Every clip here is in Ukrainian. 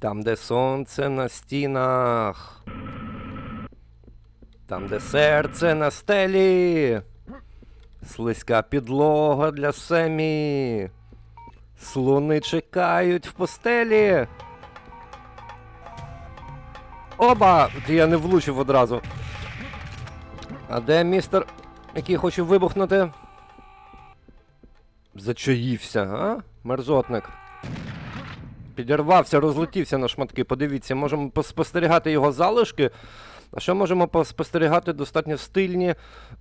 Там, де сонце на стінах. Там, де серце на стелі. Слизька підлога для семі. Слони чекають в постелі. Оба! Я не влучив одразу. А де містер, який хоче вибухнути? Зачаївся, а? Мерзотник. Підірвався, розлетівся на шматки. Подивіться, можемо поспостерігати його залишки. А що можемо поспостерігати достатньо стильні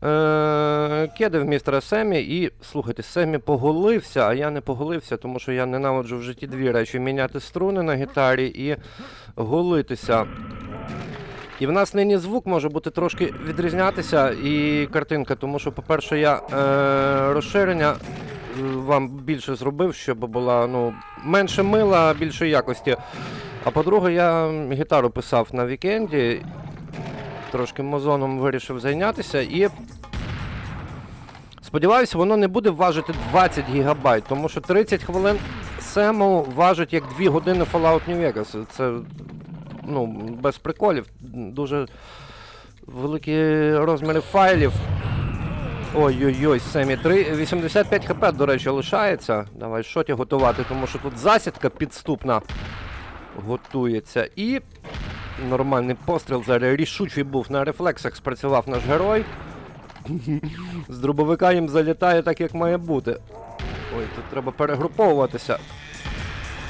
е- кеди в містера Семі. І слухайте, Семі поголився, а я не поголився, тому що я ненавиджу в житті дві речі: міняти струни на гітарі і голитися. І в нас нині звук може бути трошки відрізнятися і картинка, тому що, по-перше, я е- розширення вам більше зробив, щоб була ну, менше мила, більше якості. А по-друге, я гітару писав на вікенді, трошки мозоном вирішив зайнятися і. Сподіваюся, воно не буде важити 20 гігабайт, тому що 30 хвилин сему важить як 2 години Fallout New Vegas. Це ну, без приколів. Дуже великі розміри файлів. Ой-ой-ой, Семі 3. 85 хп, до речі, лишається. Давай шоті готувати, тому що тут засідка підступна готується. І нормальний постріл зараз рішучий був на рефлексах, спрацював наш герой. З дробовика їм залітає так, як має бути. Ой, тут треба перегруповуватися.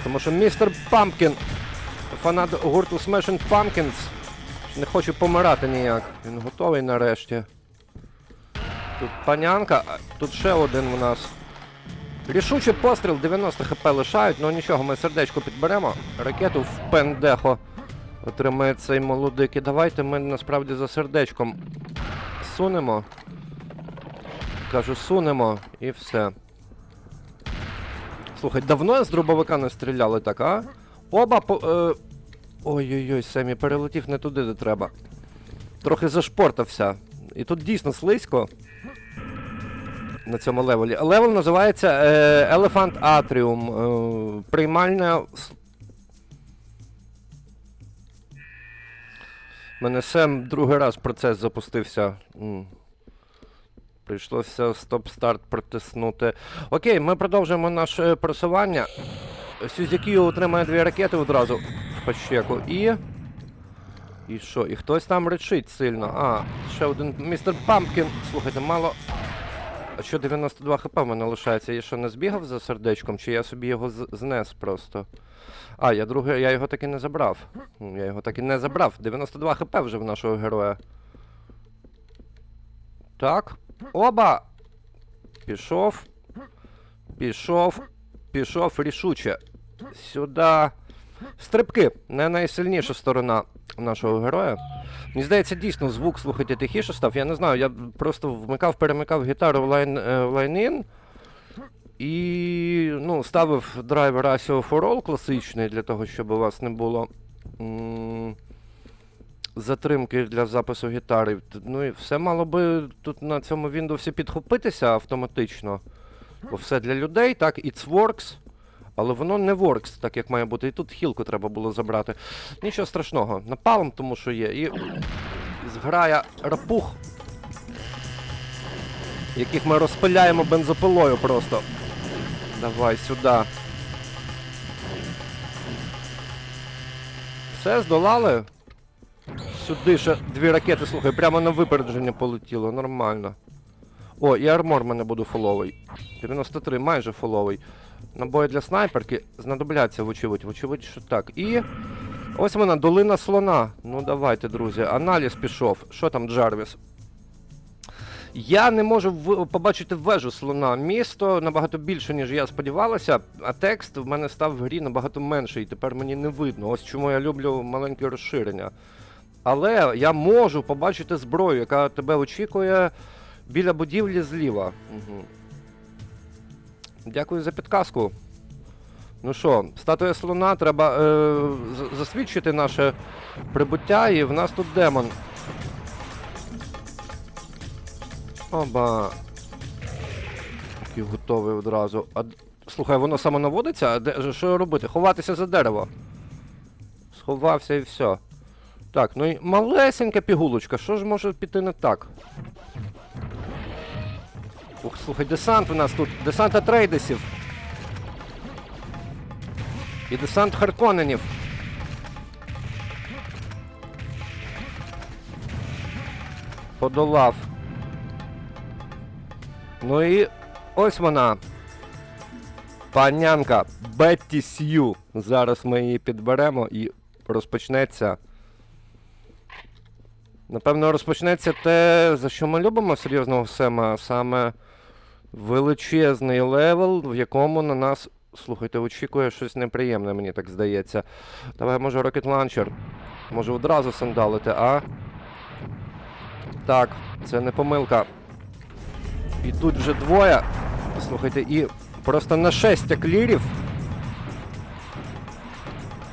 Тому що містер Пампкін, фанат гурту Smashing Pumpkins, не хоче помирати ніяк. Він готовий нарешті. Тут панянка, тут ще один у нас. Рішучий постріл, 90 хп лишають, ну нічого, ми сердечко підберемо. Ракету в пендехо отримає цей молодик. І давайте ми насправді за сердечком сунемо. Кажу, сунемо і все. Слухай, давно з дробовика не стріляли так, а? Оба по. Е... Ой-ой-ой, Семі, перелетів не туди, де треба. Трохи зашпортався. І тут дійсно слизько. На цьому левелі. Левел називається е, Elephant Atrium. Е, приймальня. с- Мене Сем другий раз процес запустився. Прийшлося стоп-старт протиснути. Окей, ми продовжуємо наше просування. Сюзякію отримає дві ракети одразу в пащеку. І. І що? І хтось там речить сильно. А, ще один містер Пампкін. Слухайте, мало. А що 92 хп в мене лишається? Я що не збігав за сердечком, чи я собі його знес просто? А, я друге, я його таки не забрав. Я його таки не забрав. 92 хп вже в нашого героя. Так. Оба! Пішов. Пішов. Пішов рішуче. Сюди. Стрибки. Не найсильніша сторона нашого героя. Мені здається, дійсно звук, слухайте, тихіше став. Я не знаю, я просто вмикав, перемикав гітару в лайн, е, в лайн-ін і ну, ставив драйвер ASIO for All класичний для того, щоб у вас не було затримки для запису гітари. Ну і все мало би тут на цьому Windows підхопитися автоматично. Бо все для людей, так, it's works. Але воно не works, так як має бути. І тут хілку треба було забрати. Нічого страшного. Напалм, тому що є. І зграя рапух, яких ми розпиляємо бензопилою просто. Давай сюди. Все, здолали? Сюди ще дві ракети, слухай, прямо на випередження полетіло, нормально. О, і армор в мене буде фоловий. 93, майже фоловий. Набої для снайперки знадобляться, вочевидь, вочевидь, що так. І. Ось вона, долина слона. Ну давайте, друзі. Аналіз пішов. Що там, Джарвіс? Я не можу в- побачити вежу слона. Місто набагато більше, ніж я сподівалася, а текст в мене став в грі набагато менший. і Тепер мені не видно. Ось чому я люблю маленьке розширення. Але я можу побачити зброю, яка тебе очікує біля будівлі зліва. Угу. Дякую за підказку. Ну що, статуя слона, треба е, засвідчити наше прибуття, і в нас тут демон. Оба. Такий готовий одразу. А, слухай, воно само наводиться? А де, що робити? Ховатися за дерево. Сховався і все. Так, ну і малесенька пігулочка, що ж може піти не так? Ух, слухай, десант у нас тут. Десант Атрейдесів. І десант Харконенів. Подолав. Ну і ось вона. Панянка Бетті Сью. Зараз ми її підберемо і розпочнеться. Напевно, розпочнеться те, за що ми любимо серйозного Сема, а саме величезний левел, в якому на нас. Слухайте, очікує щось неприємне, мені так здається. Давай, може, Rocket Launcher. Може одразу сандалити, а? Так, це не помилка. І тут вже двоє. Слухайте, і просто на шестя клірів.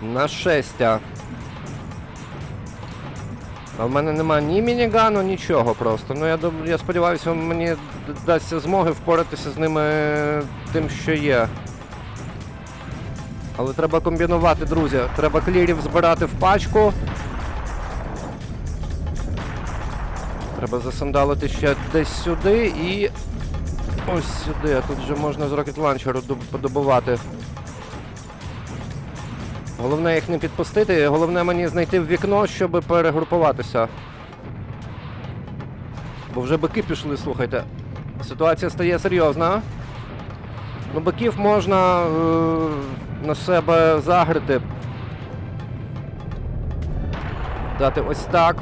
На шестя. А в мене нема ні мінігану, нічого просто. Ну я я сподіваюся, мені дасться змоги впоратися з ними тим, що є. Але треба комбінувати, друзі. Треба клірів збирати в пачку. Треба засандалити ще десь сюди і. Ось сюди, а тут вже можна з Launcher подобувати. Головне їх не підпустити, головне мені знайти вікно, щоб перегрупуватися. Бо вже бики пішли, слухайте. Ситуація стає серйозна. Ну, биків можна е, на себе загрити. Дати ось так.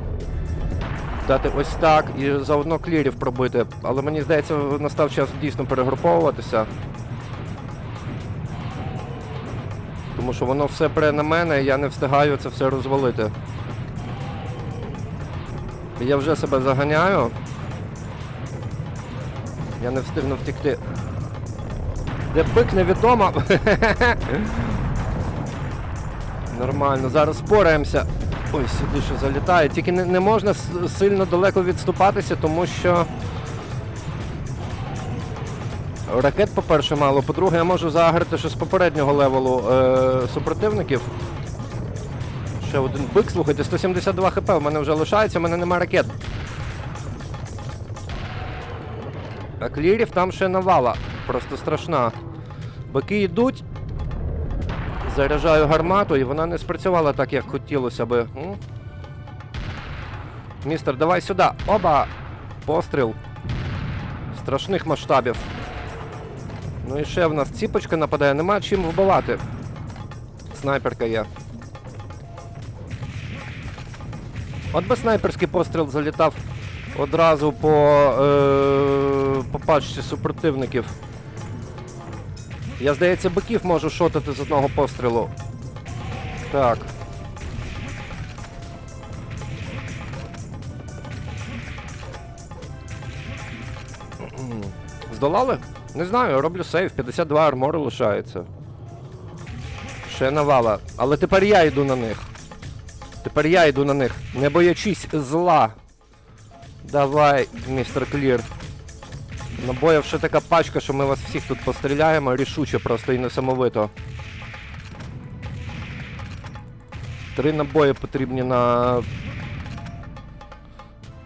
Дати ось так і заодно клірів пробити. Але мені здається, настав час дійсно перегруповуватися. Тому що воно все пре на мене, і я не встигаю це все розвалити. Я вже себе заганяю. Я не встигну втекти. Де бик невідомо. Нормально, зараз спораємося. Ой, сюди ще залітає. Тільки не, не можна сильно далеко відступатися, тому що. Ракет, по-перше, мало. По-друге, я можу заграти ще з попереднього левелу е, супротивників. Ще один бик, слухайте, 172 хп в мене вже лишається, в мене нема ракет. А клірів там ще навала. Просто страшна. Бики йдуть. Заряджаю гармату, і вона не спрацювала так, як хотілося би. М? Містер, давай сюди. Оба! Постріл. Страшних масштабів. Ну і ще в нас ціпочка нападає, нема чим вбивати. Снайперка є. От би снайперський постріл залітав одразу по, е, по пачці супротивників. Я, здається, биків можу шотати з одного пострілу. Так. Здолали? Не знаю, роблю сейф, 52 армору лишається. Ще навала. Але тепер я йду на них. Тепер я йду на них, не боячись зла. Давай, містер Клір. Набоїв ще така пачка, що ми вас всіх тут постріляємо, рішуче просто і несамовито. Три набої потрібні на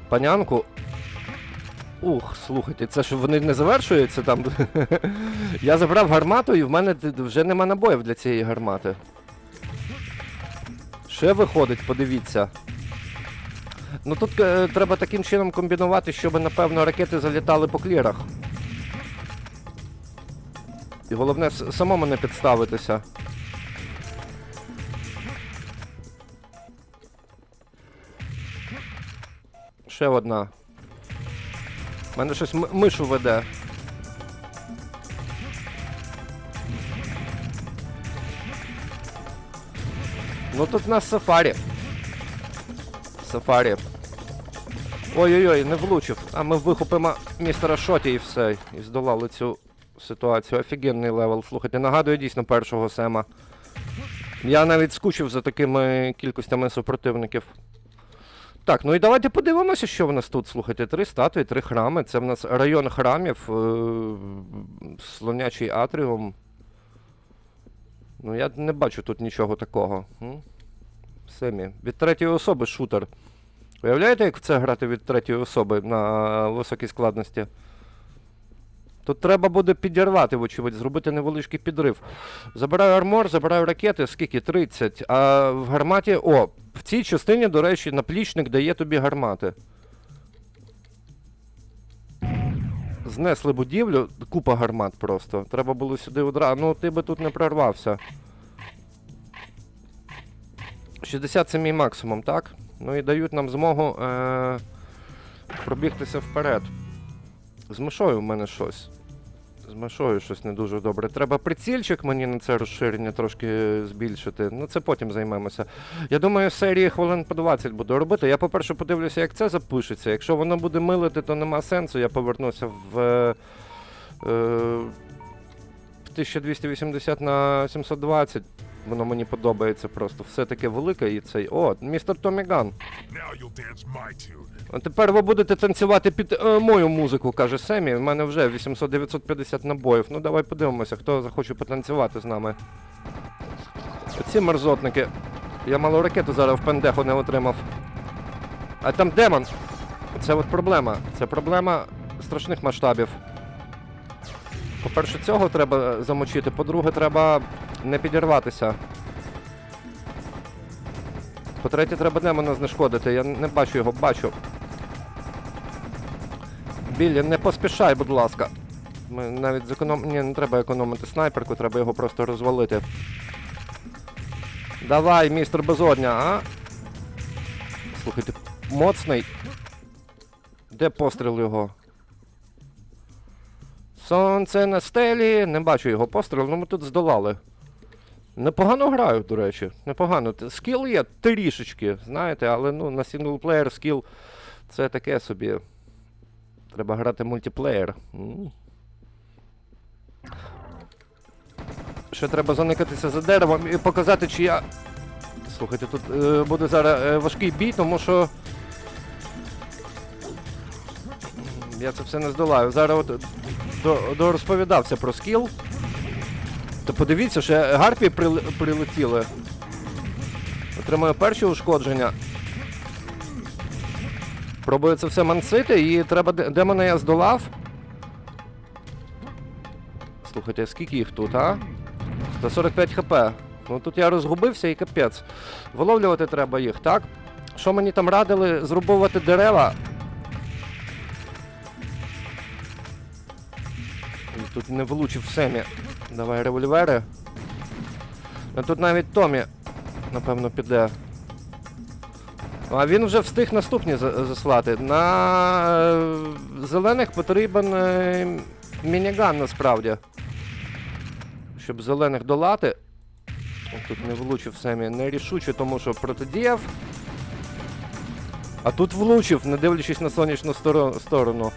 панянку. Ух, слухайте, це ж вони не завершуються там. Я забрав гармату і в мене вже нема набоїв для цієї гармати. Ще виходить, подивіться. Ну тут е, треба таким чином комбінувати, щоб, напевно, ракети залітали по клірах. І головне самому не підставитися. Ще одна. Мене щось мишу веде. Ну тут у нас сафарі. Сафарі. Ой-ой-ой, не влучив. А ми вихопимо містера Шоті і все. І здолали цю ситуацію. Офігенний левел. Слухайте, нагадує дійсно першого Сема. Я навіть скучив за такими кількостями супротивників. Так, ну і давайте подивимося, що в нас тут. Слухайте, три статуї, три храми. Це в нас район храмів, е- слонячий атріум. Ну, я не бачу тут нічого такого. Семі. Від третьої особи шутер. Уявляєте, як в це грати від третьої особи на високій складності? Тут треба буде підірвати, вочевидь, зробити невеличкий підрив. Забираю армор, забираю ракети, скільки? 30. А в гарматі. О, в цій частині, до речі, наплічник дає тобі гармати. Знесли будівлю, купа гармат просто. Треба було сюди одразу. Ну, ти би тут не прорвався. 60 це мій максимум, так? Ну і дають нам змогу е- пробігтися вперед. З мишою в мене щось. Мишою щось не дуже добре. Треба прицільчик мені на це розширення трошки збільшити. Ну це потім займемося. Я думаю, серії хвилин по 20 буду робити. Я, по-перше, подивлюся, як це запишеться. Якщо воно буде милити, то нема сенсу. Я повернуся в. Е, е, 1280 на 720. Воно мені подобається просто. Все таке велике і цей. О, містер Томі Ган. Now you'll dance my tune. А тепер ви будете танцювати під е, мою музику, каже Семі. У мене вже 800-950 набоїв. Ну давай подивимося, хто захоче потанцювати з нами. Ці мерзотники. Я малу ракету зараз в пендеху не отримав. А там демон. Це от проблема. Це проблема страшних масштабів. По-перше, цього треба замочити, по-друге, треба не підірватися. По-третє, треба демона знешкодити. Я не бачу його, бачу. Біллі, не поспішай, будь ласка. Ми навіть зеконом... Ні, не треба економити снайперку, треба його просто розвалити. Давай, містер Безодня, а? Слухайте, моцний. Де постріл його? Сонце на стелі. Не бачу його пострілу, ну ми тут здолали. Непогано граю, до речі. Непогано. Скіл є трішечки, знаєте, але ну, на сінглплеєр скіл це таке собі. Треба грати мультиплеєр. Ще треба заникатися за деревом і показати, чи я. Слухайте, тут е, буде зараз е, важкий бій, тому що. Я це все не здолаю. Зараз от до, дорозповідався про скіл. То подивіться, ще гарпії прил- прилетіли. Отримаю перші ушкодження. Пробую це все мансити і треба. де- Демона я здолав. Слухайте, скільки їх тут, а? 145 хп. Ну тут я розгубився і капець. Виловлювати треба їх, так? Що мені там радили? Зрубувати дерева. Тут не влучив Семі. Давай револьвери. А тут навіть Томі, напевно, піде. А він вже встиг наступні заслати. На е, зелених потрібен е, мініган насправді. Щоб зелених долати. Тут не влучив Семі нерішуче, тому що протидіяв. А тут влучив, не дивлячись на сонячну сторону.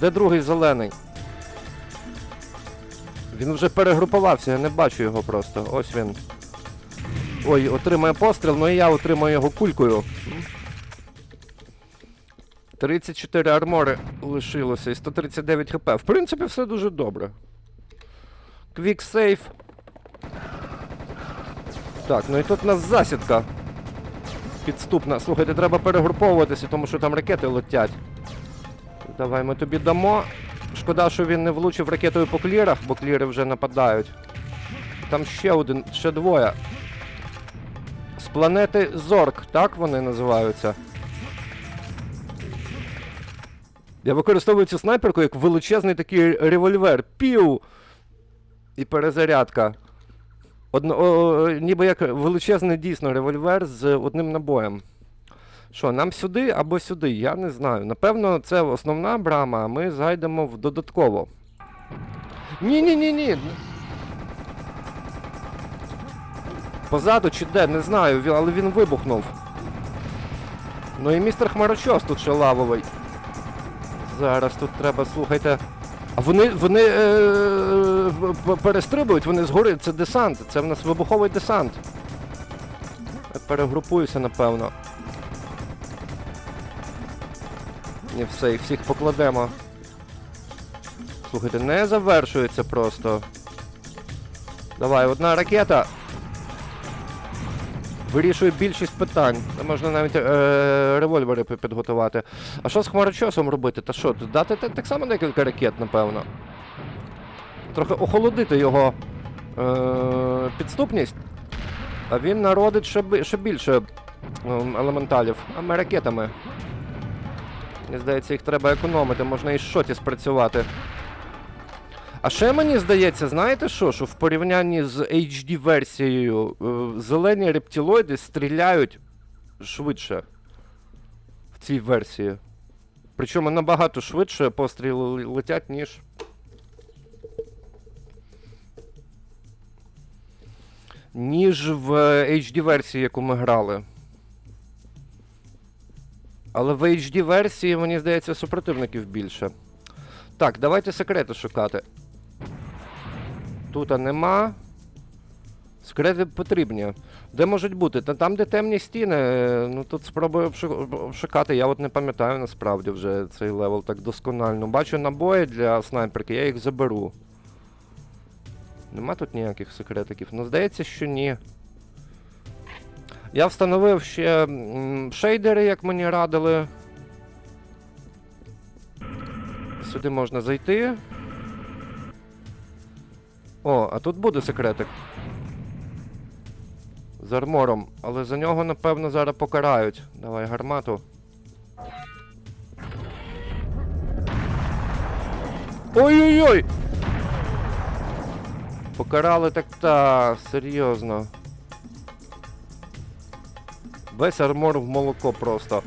Де другий зелений? Він вже перегрупувався, я не бачу його просто. Ось він. Ой, отримає постріл, ну і я отримаю його кулькою. 34 армори лишилося і 139 хп. В принципі, все дуже добре. Квік сейф. Так, ну і тут у нас засідка. Підступна. Слухайте, треба перегруповуватися, тому що там ракети летять. Давай ми тобі дамо. Шкода, що він не влучив ракетою по клірах, бо кліри вже нападають. Там ще один, ще двоє. З планети Зорк, так вони називаються. Я використовую цю снайперку як величезний такий револьвер. Пів! І перезарядка. Одно, о, о, ніби як величезний дійсно револьвер з одним набоєм. Що, нам сюди або сюди? Я не знаю. Напевно, це основна брама, а ми зайдемо в додатково. Ні-ні-ні-ні. Позаду чи де, не знаю, але він вибухнув. Ну і містер Хмарочос тут ще лавовий. Зараз тут треба, слухайте. А вони, вони е, перестрибують, вони згори, це десант, це в нас вибуховий десант. Перегрупуюся, напевно. І все, і всіх покладемо. Слухайте, не завершується просто. Давай, одна ракета. Вирішує більшість питань. Можна навіть е, револьвери підготувати. А що з хмарочосом робити? Та що, дати так само декілька ракет, напевно. Трохи охолодити його е, підступність. А він народить ще, ще більше ем, елементалів. А ми ракетами. Мені здається, їх треба економити, можна і шоті спрацювати. А ще мені здається, знаєте що? Що в порівнянні з HD-версією е, зелені рептилоїди стріляють швидше в цій версії. Причому набагато швидше постріли летять, ніж. Ніж в HD-версії, яку ми грали. Але в HD-версії, мені здається, супротивників більше. Так, давайте секрети шукати. Тут нема. Секрети потрібні. Де можуть бути? Та там, де темні стіни, е, ну тут спробую обшу- обшукати. Я от не пам'ятаю насправді вже цей левел так досконально. Бачу набої для снайперки, я їх заберу. Нема тут ніяких секретиків. Ну, здається, що ні. Я встановив ще шейдери, як мені радили. Сюди можна зайти. О, а тут буде секретик. З армором, але за нього, напевно, зараз покарають. Давай гармату. Ой-ой-ой! Покарали так та, серйозно. Весь армор в молоко просто.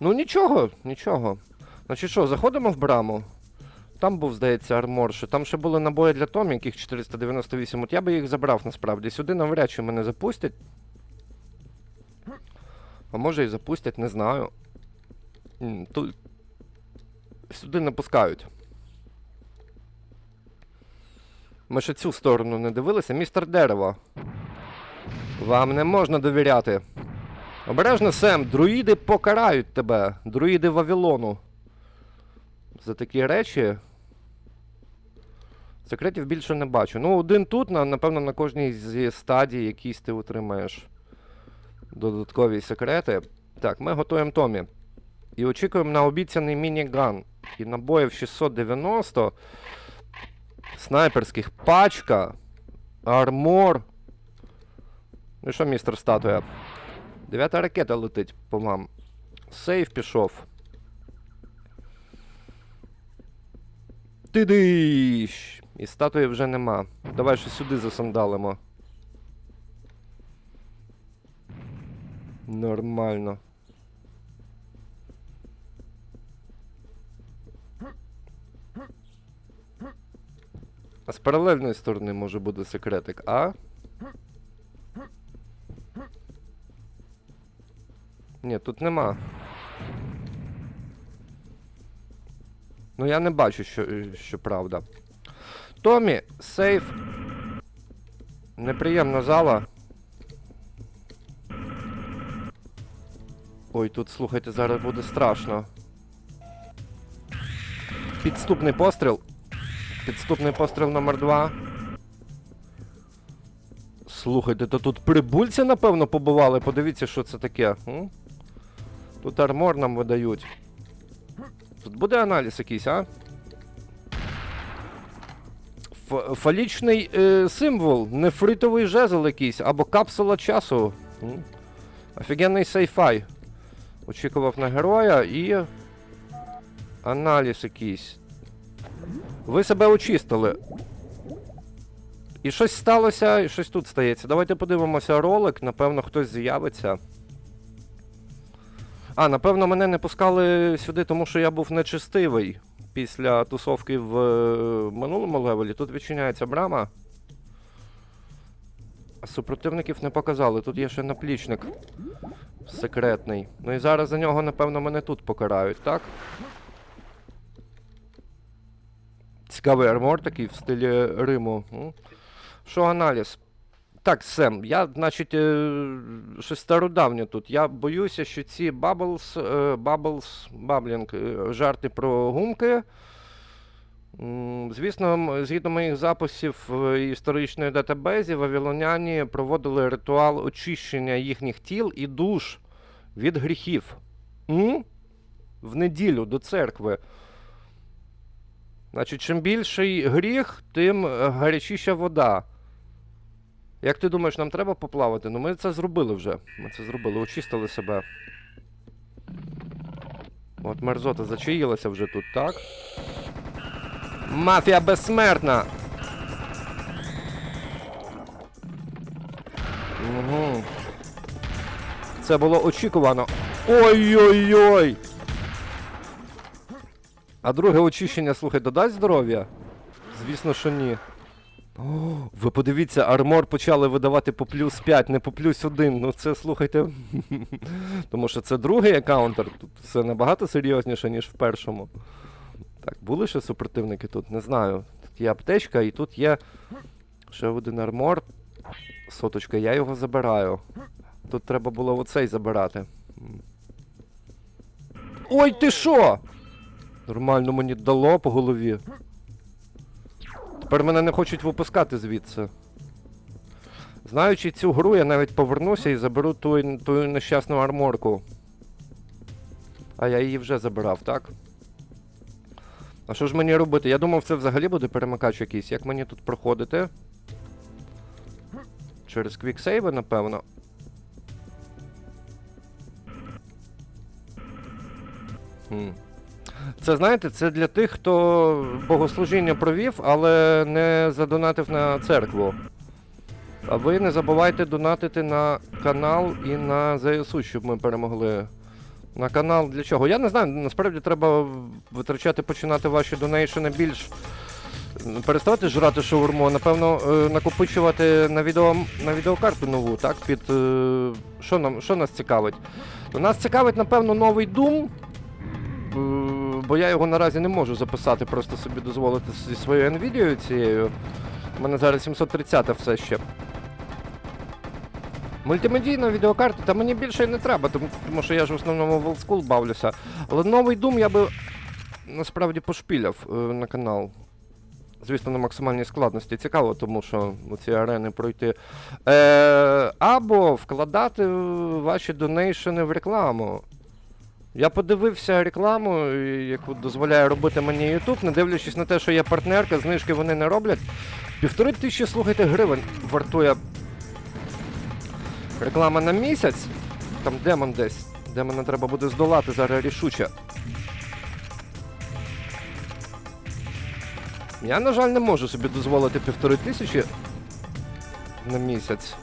Ну нічого, нічого. Значить що, заходимо в браму. Там був, здається, армор, що там ще були набої для Томі, яких 498. От я би їх забрав насправді. Сюди навряд чи мене запустять. А може і запустять, не знаю. Тут... Сюди не пускають. Ми ще цю сторону не дивилися. Містер Дерево. Вам не можна довіряти. Обережно, Сем, друїди покарають тебе. Друїди Вавилону. За такі речі. Секретів більше не бачу. Ну, один тут, напевно, на кожній зі стадій якісь ти отримаєш додаткові секрети. Так, ми готуємо Томі. І очікуємо на обіцяний мініган. І набоїв 690. Снайперських пачка. Армор. Ну що, містер статуя? Дев'ята ракета летить по вам. Сейф пішов. Ти-дищ! І статуї вже нема. Давай ще сюди засандалимо. Нормально. А з паралельної сторони може бути секретик, а? Ні, тут нема. Ну я не бачу, що, що правда. Томі, сейф. Неприємна зала. Ой, тут слухайте, зараз буде страшно. Підступний постріл. Підступний постріл номер два. Слухайте, то тут прибульці, напевно, побували. Подивіться, що це таке. Тут армор нам видають. Тут буде аналіз якийсь, а? Ф- фалічний е, символ, нефритовий жезл якийсь, або капсула часу. Офігенний сейфай. Очікував на героя і. Аналіз якийсь. Ви себе очистили. І щось сталося, і щось тут стається. Давайте подивимося ролик, напевно, хтось з'явиться. А, напевно, мене не пускали сюди, тому що я був нечистивий після тусовки в е, минулому левелі. Тут відчиняється брама. А супротивників не показали. Тут є ще наплічник секретний. Ну і зараз за нього, напевно, мене тут покарають, так? Цікавий армор такий в стилі Риму. Що аналіз? Так, Сем, я, значить, щось стародавнє тут. Я боюся, що ці Bubbles, е, Bubbles, Bubbling, е, жарти про гумки. Звісно, згідно моїх записів історичної датабезі, вавилоняні проводили ритуал очищення їхніх тіл і душ від гріхів. М? В неділю до церкви. Значить, чим більший гріх, тим гарячіша вода. Як ти думаєш, нам треба поплавати? Ну ми це зробили вже. Ми це зробили, очистили себе. От мерзота зачаїлася вже тут, так? Мафія безсмертна! Угу. Це було очікувано. Ой-ой-ой! А друге очищення, слухай, додасть здоров'я? Звісно, що ні. О, ви подивіться, армор почали видавати по плюс 5, не по плюс 1. Ну це слухайте. Тому що це другий аккаунтер. Тут все набагато серйозніше, ніж в першому. Так, були ще супротивники тут? Не знаю. Тут є аптечка і тут є ще один армор. Соточка, я його забираю. Тут треба було оцей забирати. Ой, ти що? Нормально мені дало по голові. Тепер мене не хочуть випускати звідси. Знаючи цю гру, я навіть повернуся і заберу ту, ту нещасну арморку. А я її вже забирав, так? А що ж мені робити? Я думав, це взагалі буде перемикач якийсь. Як мені тут проходити? Через квіксейви, напевно. Хм. Це знаєте, це для тих, хто богослужіння провів, але не задонатив на церкву. А ви не забувайте донатити на канал і на ЗСУ, щоб ми перемогли. На канал для чого? Я не знаю, насправді треба витрачати, починати ваші донейшени більш. Переставати жрати шаурму, а, напевно, е, накопичувати на, відео, на відеокарту нову, так? Під. е, Що, нам, що нас цікавить? Нас цікавить, напевно, новий Doom. Бо я його наразі не можу записати, просто собі дозволити зі своєю Nvidia цією. У мене зараз 730 все ще. Мультимедійна відеокарта, та мені більше і не треба, тому, тому що я ж в основному в School бавлюся. Але новий Doom я би насправді пошпіляв е, на канал. Звісно, на максимальній складності цікаво, тому що ці арени пройти. Е, або вкладати ваші донейшени в рекламу. Я подивився рекламу, яку дозволяє робити мені YouTube, не дивлячись на те, що є партнерка, знижки вони не роблять. Півтори тисячі, слухайте, гривень вартує реклама на місяць. Там демон десь. Демона треба буде здолати зараз рішуче. Я, на жаль, не можу собі дозволити півтори тисячі на місяць.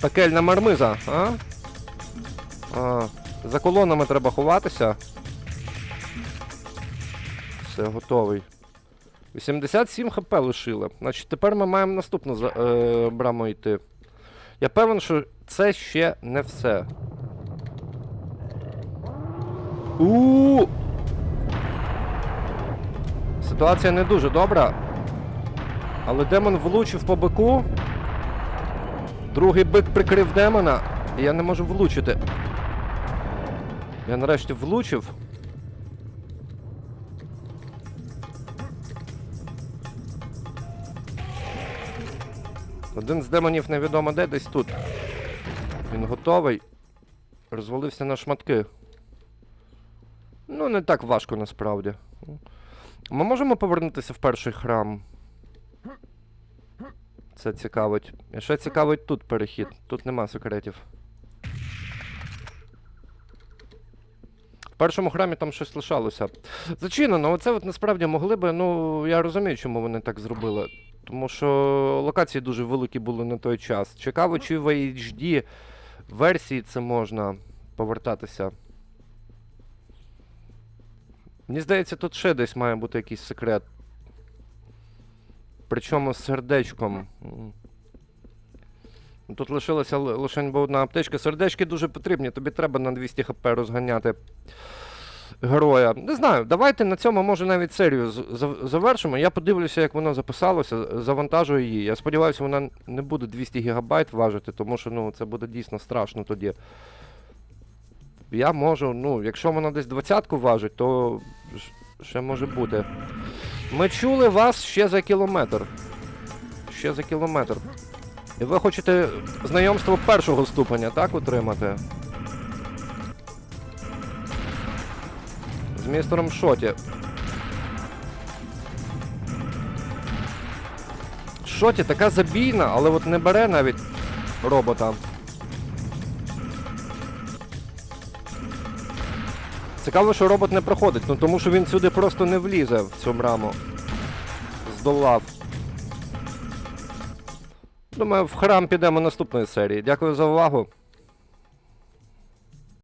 Пекельна мармиза, а? а? За колонами треба ховатися. Все, готовий. 87 хп лишили. Значить, тепер ми маємо наступну за, е, браму йти. Я певен, що це ще не все. у Ситуація не дуже добра. Але демон влучив по бику. Другий бик прикрив демона, і я не можу влучити. Я нарешті влучив. Один з демонів невідомо де, десь тут. Він готовий. Розвалився на шматки. Ну, не так важко насправді. Ми можемо повернутися в перший храм. Це цікавить. Ще цікавить тут перехід. Тут нема секретів. В першому храмі там щось лишалося. Зачинено, оце от насправді могли би, ну, я розумію, чому вони так зробили. Тому що локації дуже великі були на той час. Цікаво, чи в HD версії це можна повертатися. Мені здається, тут ще десь має бути якийсь секрет. Причому з сердечком. Ну, Тут лишилася лише одна аптечка. Сердечки дуже потрібні, тобі треба на 200 хп розганяти героя. Не знаю, давайте на цьому може навіть серію завершимо. Я подивлюся, як воно записалося, завантажу її. Я сподіваюся, вона не буде 200 гігабайт важити, тому що ну, це буде дійсно страшно тоді. Я можу, ну, якщо вона десь двадцятку важить, то ще може бути. Ми чули вас ще за кілометр. Ще за кілометр. І ви хочете знайомство першого ступеня, так, отримати? З містером Шоті. Шоті така забійна, але от не бере навіть робота. Цікаво, що робот не проходить, ну тому що він сюди просто не влізе в цю браму. Здолав. Думаю, в храм підемо наступної серії. Дякую за увагу.